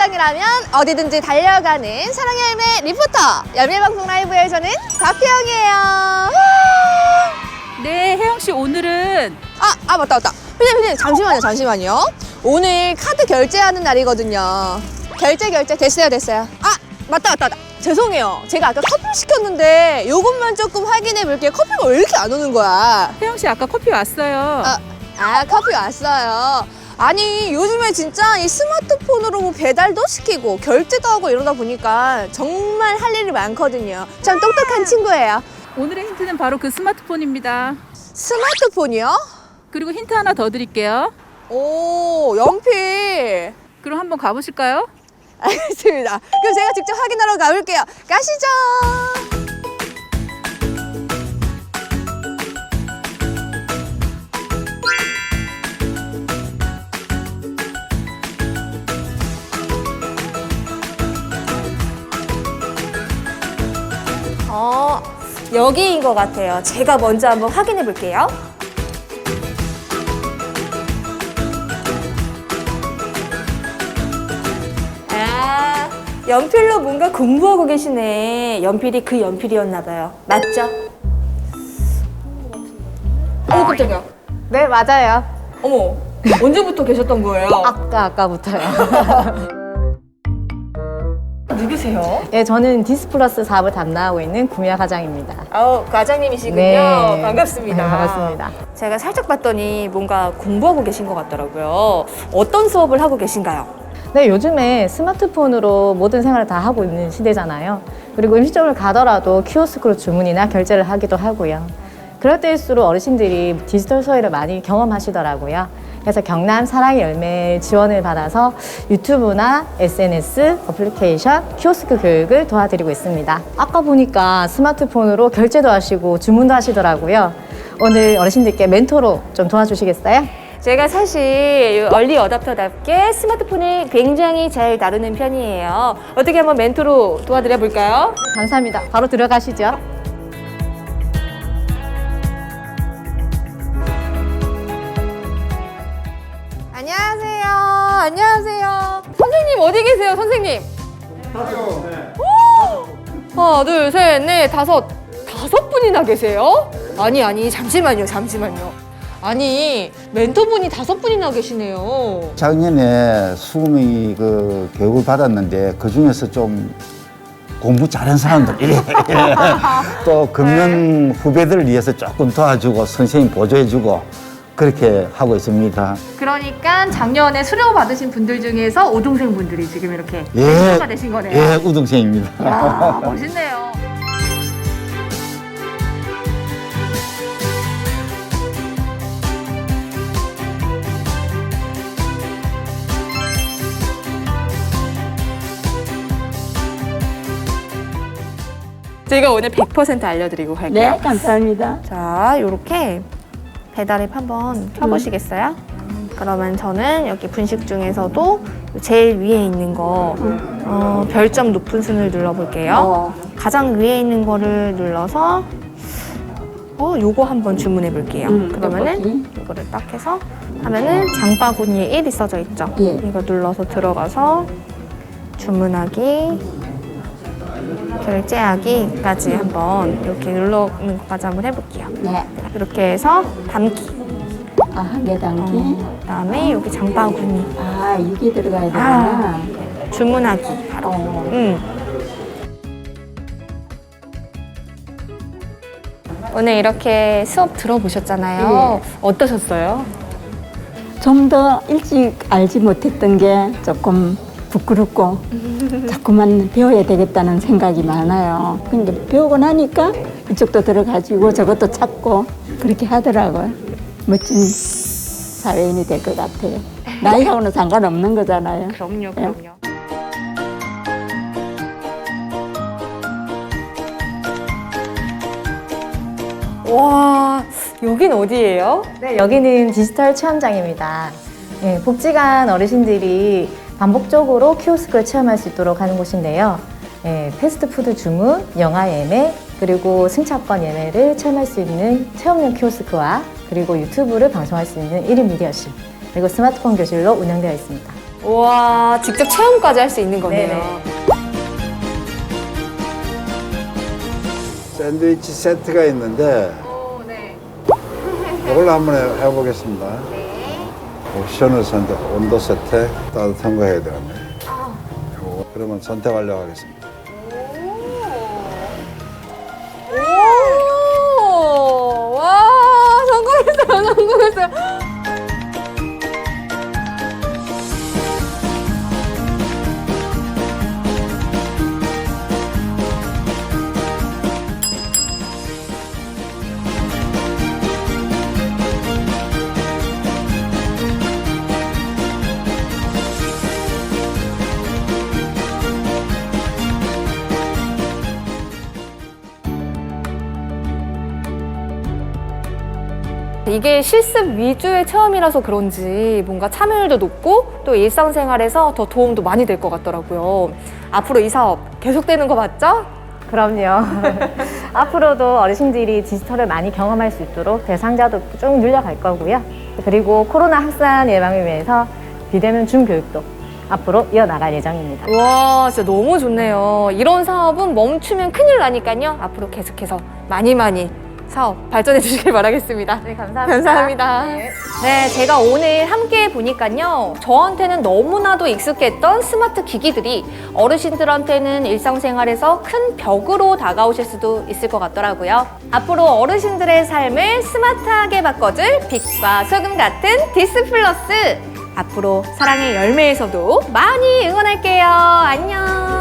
현장이라면 어디든지 달려가는 사랑의 열매 리포터 열매방송 라이브에서는 박혜영이에요. 네, 혜영 씨 오늘은 아, 아 맞다 맞다. 피디님 피디님 잠시만요 잠시만요. 오늘 카드 결제하는 날이거든요. 결제 결제 됐어요 됐어요. 아 맞다 맞다 맞다. 죄송해요. 제가 아까 커피를 시켰는데 요것만 조금 확인해 볼게요. 커피가 왜 이렇게 안 오는 거야? 혜영 씨 아까 커피 왔어요. 아, 아 커피 왔어요. 아니 요즘에 진짜 이 스마트폰으로 뭐 배달도 시키고 결제도 하고 이러다 보니까 정말 할 일이 많거든요. 참 똑똑한 친구예요. 오늘의 힌트는 바로 그 스마트폰입니다. 스마트폰이요? 그리고 힌트 하나 더 드릴게요. 오 연필. 그럼 한번 가보실까요? 알겠습니다. 그럼 제가 직접 확인하러 가볼게요. 가시죠. 여기인 것 같아요. 제가 먼저 한번 확인해 볼게요. 아, 연필로 뭔가 공부하고 계시네. 연필이 그 연필이었나 봐요. 맞죠? 어, 깜짝이야. 네 맞아요. 어머, 언제부터 계셨던 거예요? 아까 아까부터요. 누구세요? 예, 저는 디스플러스 사업을 담당하고 있는 구미아 과장입니다. 어, 과장님이시군요. 네. 반갑습니다. 네, 반갑습니다. 제가 살짝 봤더니 뭔가 공부하고 계신 것 같더라고요. 어떤 수업을 하고 계신가요? 네, 요즘에 스마트폰으로 모든 생활을 다 하고 있는 시대잖아요. 그리고 음식점을 가더라도 키오스크로 주문이나 결제를 하기도 하고요. 그럴 때일수록 어르신들이 디지털 소외를 많이 경험하시더라고요. 그래서 경남 사랑의 열매 지원을 받아서 유튜브나 SNS, 어플리케이션, 키오스크 교육을 도와드리고 있습니다. 아까 보니까 스마트폰으로 결제도 하시고 주문도 하시더라고요. 오늘 어르신들께 멘토로 좀 도와주시겠어요? 제가 사실 얼리 어답터답게 스마트폰을 굉장히 잘 다루는 편이에요. 어떻게 한번 멘토로 도와드려 볼까요? 감사합니다. 바로 들어가시죠. 안녕하세요. 선생님 어디 계세요, 선생님? 오! 하나, 둘, 셋, 넷, 다섯. 다섯 분이나 계세요? 아니, 아니, 잠시만요, 잠시만요. 아니, 멘토분이 다섯 분이나 계시네요. 작년에 20명이 그 교육을 받았는데 그 중에서 좀 공부 잘한 사람들이 또 금년 후배들을 위해서 조금 도와주고 선생님 보조해주고 그렇게 하고 있습니다. 그러니까 작년에 수료 받으신 분들 중에서 오동생 분들이 지금 이렇게 예, 멘토가 되신 거네요. 예, 우등생입니다. 야, 멋있네요. 제가 오늘 100% 알려드리고 갈게요. 네, 감사합니다. 자, 요렇게 배달앱 한번 켜보시겠어요? 그러면 저는 여기 분식 중에서도 제일 위에 있는 거 어, 별점 높은 순을 눌러볼게요. 어. 가장 위에 있는 거를 눌러서 어, 요거 한번 주문해 볼게요. 음, 그러면은. 이거를 딱 해서 하면은 장바구니에 1이 써져 있죠. 예. 이거 눌러서 들어가서 주문하기 결제하기까지 한번 이렇게 누르는 것까지 한번 해볼게요. 네. 이렇게 해서 담기. 아, 한 개 담기. 그다음에 여기 장바구니 아, 이게 들어가야 되구나. 아. 주문하기 바로. 어. 음. 오늘 이렇게 수업 들어보셨잖아요. 어떠셨어요? 좀 더 일찍 알지 못했던 게 조금 부끄럽고 자꾸만 배워야 되겠다는 생각이 많아요. 근데 배우고 나니까 이쪽도 들어가지고 저것도 찾고 그렇게 하더라고요. 멋진 사회인이 될 것 같아요. 나이하고는 상관없는 거잖아요. 그럼요, 그럼요. 와, 여긴 어디예요? 네, 여기는 디지털 체험장입니다. 예, 복지관 어르신들이 반복적으로 키오스크를 체험할 수 있도록 하는 곳인데요. 예, 패스트푸드 주문, 영화 예매, 그리고 승차권 예매를 체험할 수 있는 체험용 키오스크와 그리고 유튜브를 방송할 수 있는 1인 미디어실, 그리고 스마트폰 교실로 운영되어 있습니다. 와, 직접 체험까지 할 수 있는 거네요. 네네. 샌드위치 세트가 있는데 이걸로 한번 해- 해보겠습니다. 옵션을 선택, 온도 선택, 따뜻한 거 해야 되겠네. 요거 그러면 선택하려고 하겠습니다. 오! 와, 성공했어요, 성공했어요. 이게 실습 위주의 체험이라서 그런지 뭔가 참여율도 높고 또 일상생활에서 더 도움도 많이 될 것 같더라고요. 앞으로 이 사업 계속되는 거 맞죠? 그럼요. 앞으로도 어르신들이 디지털을 많이 경험할 수 있도록 대상자도 쭉 늘려갈 거고요. 그리고 코로나 확산 예방을 위해서 비대면 줌교육도 앞으로 이어나갈 예정입니다. 와, 진짜 너무 좋네요. 이런 사업은 멈추면 큰일 나니까요. 앞으로 계속해서 많이 많이 사업 발전해 주시길 바라겠습니다. 네, 감사합니다. 감사합니다. 네, 제가 오늘 함께 보니까요. 저한테는 너무나도 익숙했던 스마트 기기들이 어르신들한테는 일상생활에서 큰 벽으로 다가오실 수도 있을 것 같더라고요. 앞으로 어르신들의 삶을 스마트하게 바꿔줄 빛과 소금 같은 디스플러스. 앞으로 사랑의 열매에서도 많이 응원할게요. 안녕.